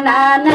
నా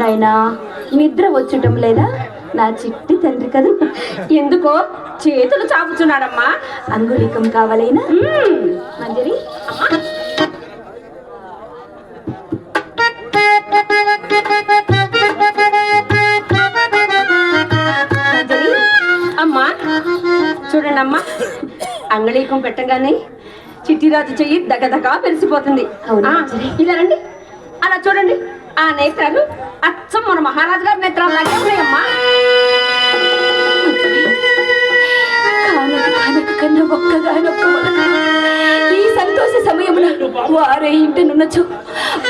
నాయనా నిద్ర వచ్చటం లేదా? నా చిట్టి తండ్రి కదా. ఎందుకో? చేతులు చాపుచున్నాడమ్మా. అంగుళికం కావాలేనా. మంజరి. అమ్మా చూడండి అమ్మా అంగళీకం పెట్టగానే చిట్టిరాజు చెయ్యి దగదగా పెరిసిపోతుంది. ఇలా రండి. అలా చూడండి. ఆ నేత్రాలు? అచ్చం మన మహారాజు గారి నేత్రాలు లాగే ఉన్నాయమ్మా. ఒక్కగానొక్క ఈ సంతోష సమయమున వారే ఇంటనున్నచు.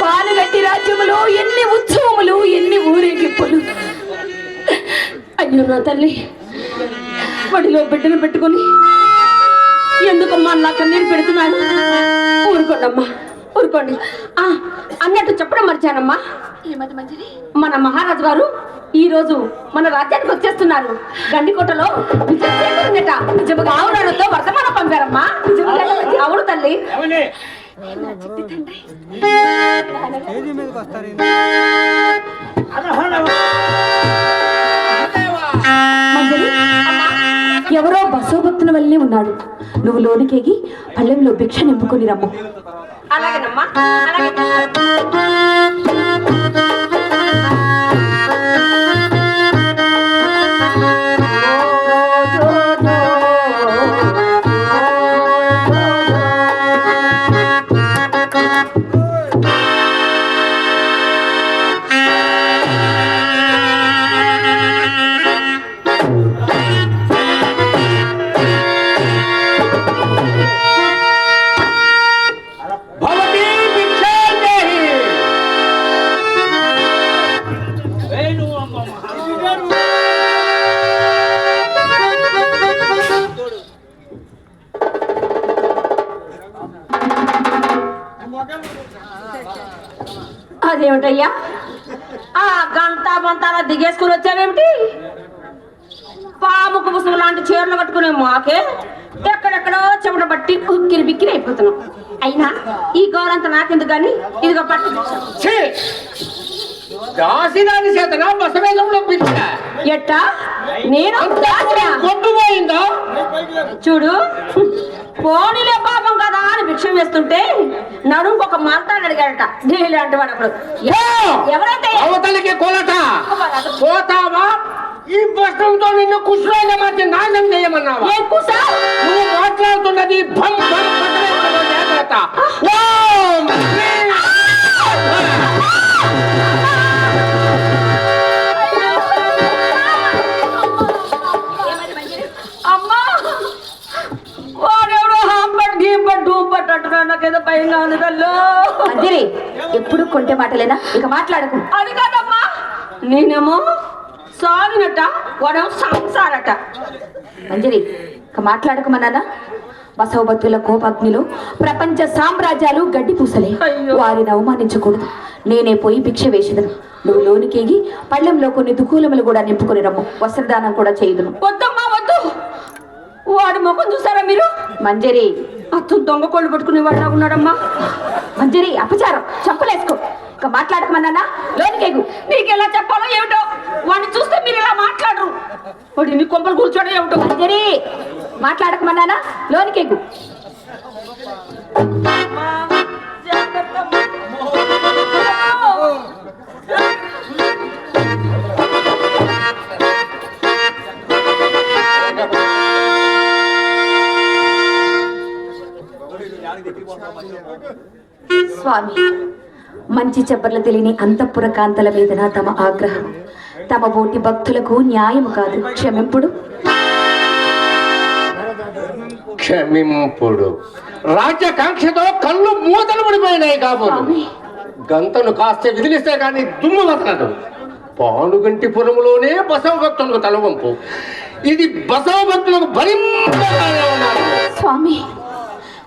పాలుగట్టి రాజ్యములో ఎన్ని ఉత్సవములు ఎన్ని ఊరేగింపులు. అయ్యో నా తల్లి బడిలో బిడ్డను పెట్టుకొని ఎందుకమ్మా నా కన్నీరు పెడుతున్నాను ఊరుకోండమ్మా ఊరుకోండి. ఆ అన్నట్టు చెప్పడం మర్చానమ్మా. ఏమది మంజరి మన మహారాజు గారు ఈ రోజు మన రాజ్యానికి వచ్చేస్తున్నారు. గండికోటలో చేకూరిందట నిజముగా ఆవురాలతో వర్తమానం పంపారమ్మా. అవును తల్లి. ఎవరో బసోభక్తుల వల్లే ఉన్నాడు. నువ్వు లోనికేగి పళ్ళెంలో భిక్ష నింపుకొని రమ్ము. అలాగేనమ్మా. అలాగే. అదేమిటయ్యా ఆ గంట బంతాల దిగేసుకుని వచ్చావేమిటి? పాము కుబుసం లాంటి చీరలు కట్టుకునే మాకే ఎక్కడెక్కడో చెమట పట్టి ఉక్కిరి బిక్కిరి అయిపోతున్నాం. అయినా ఈ గౌరంతా నాకెందుకు కానీ ఇదిగో పట్టు! దాసిదాని చేతన ఎట్టా? నేను దాసినా? కొట్టుపోయిందా చూడు పోనీలే పాపం కదా. భిక్షం వేస్తుంటే నడుము ఒక మాంతాన్ని అడిగాడట అప్పుడు ఎవరైతే అవతలికి కొలట పోతావా? ఈ భస్మంతో నిన్ను కుష్ఠరోగ మధ్య నాశనం చేయమన్నావా? నువ్వు మాట్లాడుతున్నది భం భం పట్టణంలో జాగ్రత్త ఓం! మంజరి ఎప్పుడు కొంటే మాటలేనా? ఇక మాట్లాడకు. అది కాదమ్మా నేనేమో సాగినట వాడేమో సంసారట మంజరి ఇక మాట్లాడకమన్నానా బసవభక్తుల కోపాగ్నిలో ప్రపంచ సామ్రాజ్యాలు గడ్డి పూసలే. వారిని అవమానించకూడదు. నేనే పోయి భిక్ష వేసేదను. నువ్వు లోనికేగి పళ్ళెంలో కొన్ని దుకూలములు కూడా నింపుకొని రమ్ము. వస్త్రదానం కూడా చేయదును. వద్దమ్మా వద్దు. వాడి ముఖం చూసారా మీరు? మంజరి అత్తు దొంగ కోళ్ళు పట్టుకునే వాడిలా ఉన్నాడమ్మా. మంజరి అపచారం. చంపలేసుకో. ఇక మాట్లాడకమన్నానా? లోనికేగు. నీకు ఎలా చెప్పాలో ఏమిటో? వాడిని చూస్తే మీరు ఇలా మాట్లాడరు. వాడు ఇన్ని కొంపలు కూర్చోడం ఏమిటో? మంజరి మాట్లాడకమన్నానా? లోనికేగు. జాగ్రత్త స్వామి. మంచి చెప్పర్లు తెలియని అంతఃపుర కాంతల వేదన తమ ఆగ్రహం. తమ బోటి భక్తులకు న్యాయము కాదు. క్షమింపుడు. క్షమింపుడు. రాజ్యకాంక్షతో కళ్ళు మూతలు పడిపోయినాయి కాబోలు. గంతను కాస్త విదిలిస్తే గాని దుమ్ము వదలదు. పానుగంటిపురములోనే బసవ భక్తులకు తలవంపు. ఇది బసవ భక్తులకు భరింపగానే ఉన్నారు స్వామి.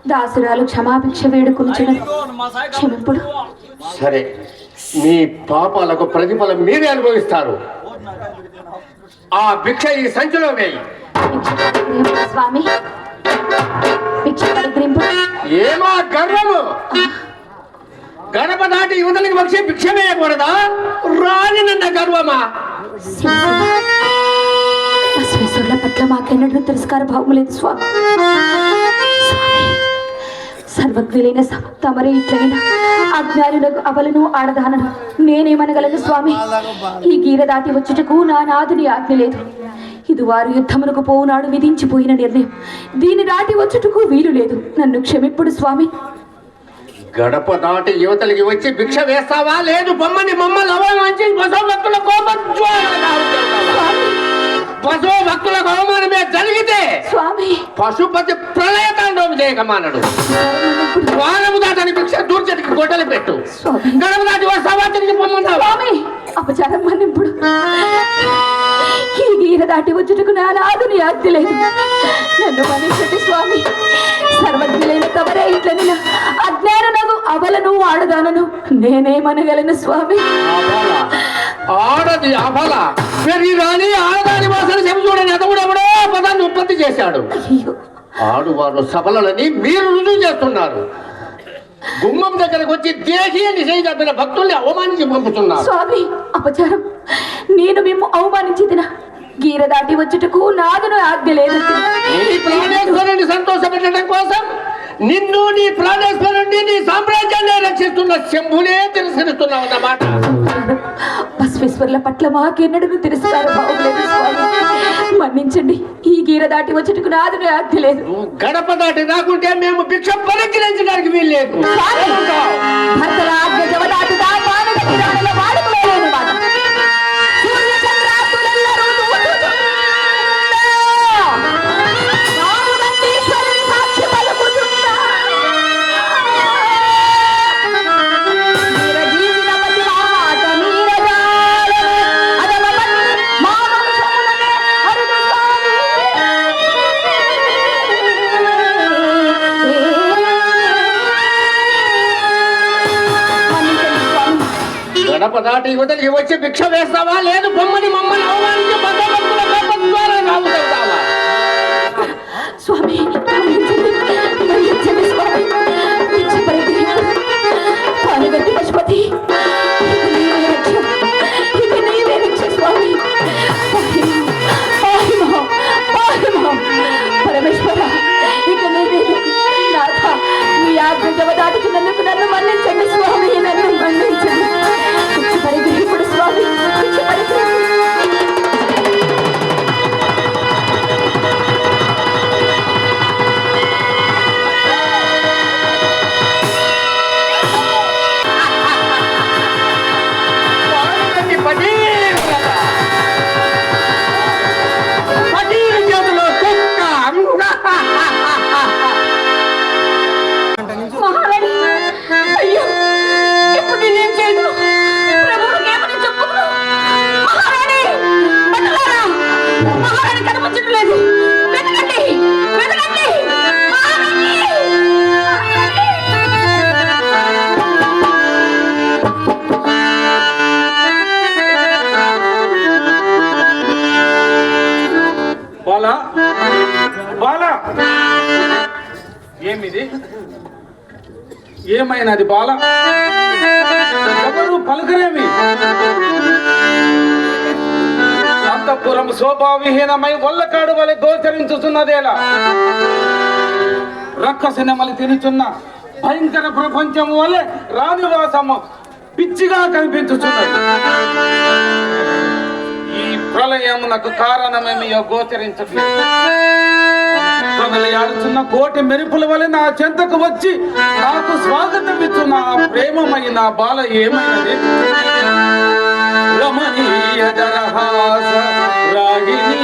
దాసురాలు క్షమాభిక్ష వేడుకొనుచున్నది క్షమింపుడు. సరే మీ పాపాలకు ప్రతిఫలం మీరే అనుభవిస్తారు. ఆ భిక్ష ఈ సంచిలో వేయి. స్వామి. ఏమా గర్వము? గడప దాటి యువతలకు వచ్చి భిక్ష వేయకూడదా రానినంత గర్వమా? పట్ల మాకెన్నడూ తిరస్కార భావము లేదు స్వామి. సర్వజ్ఞులైన సమ తమరే ఇట్లైన అజ్ఞానులకు అవలను ఆడదానను నేనేమనగలను స్వామి? ఈ గీర దాటి వచ్చుటకు నా నాదుని ఆజ్ఞ లేదు. ఇది వారు యుద్ధమునకు పోవునాడు విధించిపోయిన నిర్ణయం. దీని దాటి వచ్చుటకు వీలు లేదు. నన్ను క్షమిప్పుడు స్వామి. గడప దాటి యువతలకి వచ్చి భిక్ష వేస్తావా? లేదు బొమ్మని మమ్మల్ని అవమానించి కోపం బసవ భక్తులకు అవమానమే జరిగితే స్వామి. పశుపతి ప్రళయ తాండవం చేయకమానడు వానము దాటని భిక్ష దూర్చటికి గొడ్డలు పెట్టు. గడప దాటి వస్తావా తిరిగి పొమ్మంటావా స్వామి అపచారం మన్నింపుడు. ఈ గీర దాటి వచ్చుటకు నా నాదుని ఆజ్ఞ లేదు. నన్ను మన్నించండి స్వామి. సర్వజ్ఞులైన తమరే ఇట్లని అజ్ఞాననగు అవలను ఆడదానను నేనేమనగలను స్వామి. ఆడది అబల పెరిగిరాని ఆడదాని వాసన చెవి చూడని అతగుడెవడో పదాన్ని ఉత్పత్తి చేశాడు. ఆడువారు సభలని మీరు రుజువు చేస్తున్నారు. గుమ్మం దగ్గరకు వచ్చి దేహీ నిషేధ భక్తుల్ని అవమానించి పంపుతున్నారు. స్వామి అపచారం. నేను మేము అవమానించి తిన గీర దాటి వచ్చుటకు నాదును ఆజ్ఞ లేదు. నీ ప్రాణేశ్వరుని సంతోషపెట్టడం కోసం నిన్ను నీ ప్రాణేశ్వరుణ్ణి నీ సామ్రాజ్యాన్ని రక్షిస్తున్న శంభునే తిరస్కరిస్తున్నావు అన్నమాట. బసవేశ్వర్ల పట్ల మాకెన్నడూ తిరస్కార స్వామి. మన్నించండి. ఈ గీర దాటి వచ్చుటకు నాదును ఆజ్ఞ లేదు. గడప దాటి రాకుంటే మేము భిక్ష పరిగ్రహించడానికి వీల్లేదు. భర్తల ఆజ్ఞ జవదాటుగా మానవ గణపదాటి యువతలకి వచ్చి భిక్ష వేస్తావా? లేదు బొమ్మని మమ్మల్ని అవమానించి స్వామి పశుపతి. పరమేశ్వర ఇక నీ నాథ మీ ఆజ్ఞ దాటుతున్నందుకు నన్ను మన్నించండి స్వామి. ఏమిది? ఏమైనది బాల? ఎవరు పలుకరేమి? అంతఃపురం శోభావిహీనమై వల్లకాడు వలె గోచరించుతున్నదేలా రక్కసినమలి తినుచున్న భయంకర ప్రపంచం వలె రానివాసము పిచ్చిగా కనిపించుచున్నది. ఈ ప్రళయమునకు కారణమేమియో గోచరించట్లేదు. ఆడుతున్న కోటి మెరుపుల వలె నా చెంతకు వచ్చి నాకు స్వాగతం ఇచ్చున్న ప్రేమమైన బాల ఏమైనది? రమణీయ దరహాస రాగిణి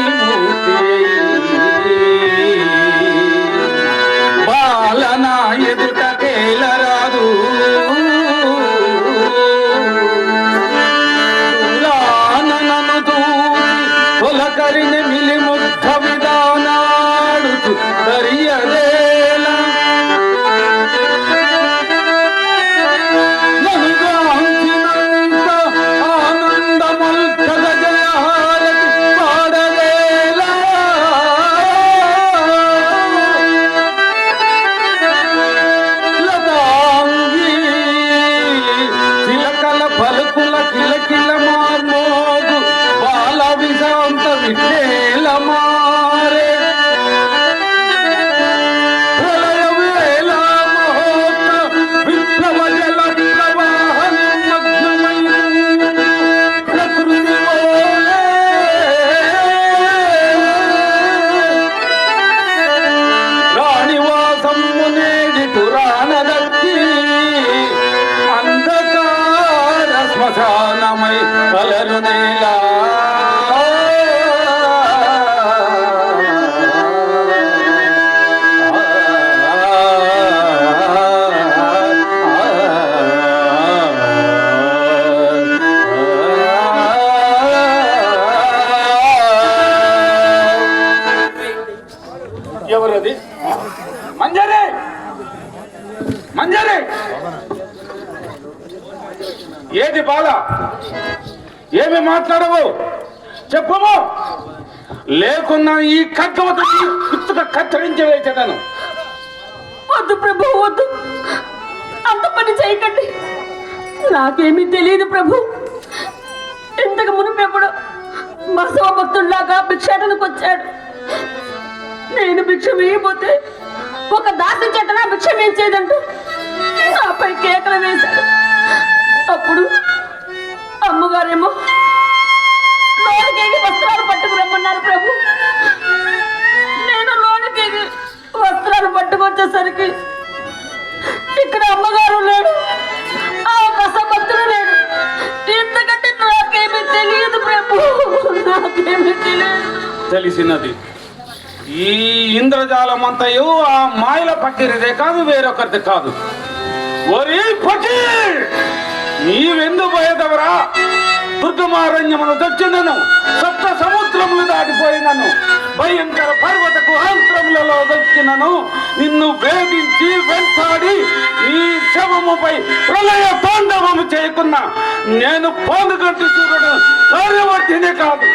శ్మశానమై కలరు ఎవరది? మంజరే! మంజరే! ఏది బాధ ఏమి మాట్లాడవు? చెప్పము. లేకున్నా ఈ ఖడ్గవత కుత్తుగా కత్తిరించి వేసేదాను. వద్దు ప్రభు వద్దు. అంత పని చేయకండి. నాకేమీ తెలియదు ప్రభు. ఇంతకు మునిపెప్పుడు బసవ భక్తుల్లాగా భిక్షాటనకు వచ్చాడు. నేను భిక్ష వేయబోతే ఒక దాసి చెట్టన భిక్ష వేసేదంటూ నాపై కేకలు వేశాడు. అప్పుడు అమ్మగారేమో లోనకేగి వస్త్రాలు పట్టుకురమ్మన్నారు ప్రభు. నేను లోనకేగి వస్త్రాలు పట్టుకొచ్చేసరికి ఇక్కడ అమ్మగారు లేడు ఆ కసభక్తుడు లేడు. ఎందుకంటే నాకేమీ తెలియదు ప్రభు. నాకేమీ తెలియదు. తెలిసినది. ఈ ఇంద్రజాలం అంతయు ఆ మాయల పట్టిరిదే కాదు వేరొకరిది కాదు. ఒరే పకీర్ నీవెందు పోయేదవరా? దుర్గమారణ్యమును దొచ్చినను సప్త సముద్రములు దాటిపోయినను భయంకర పర్వత గుహాంతరములలో దొచ్చినను నిన్ను వేధించి వెంటాడి నీ శవముపై ప్రళయ తాండవము చేయకున్నా. నేను పోనుగంటి సూర్యుడు కార్యవర్తినే కాదు.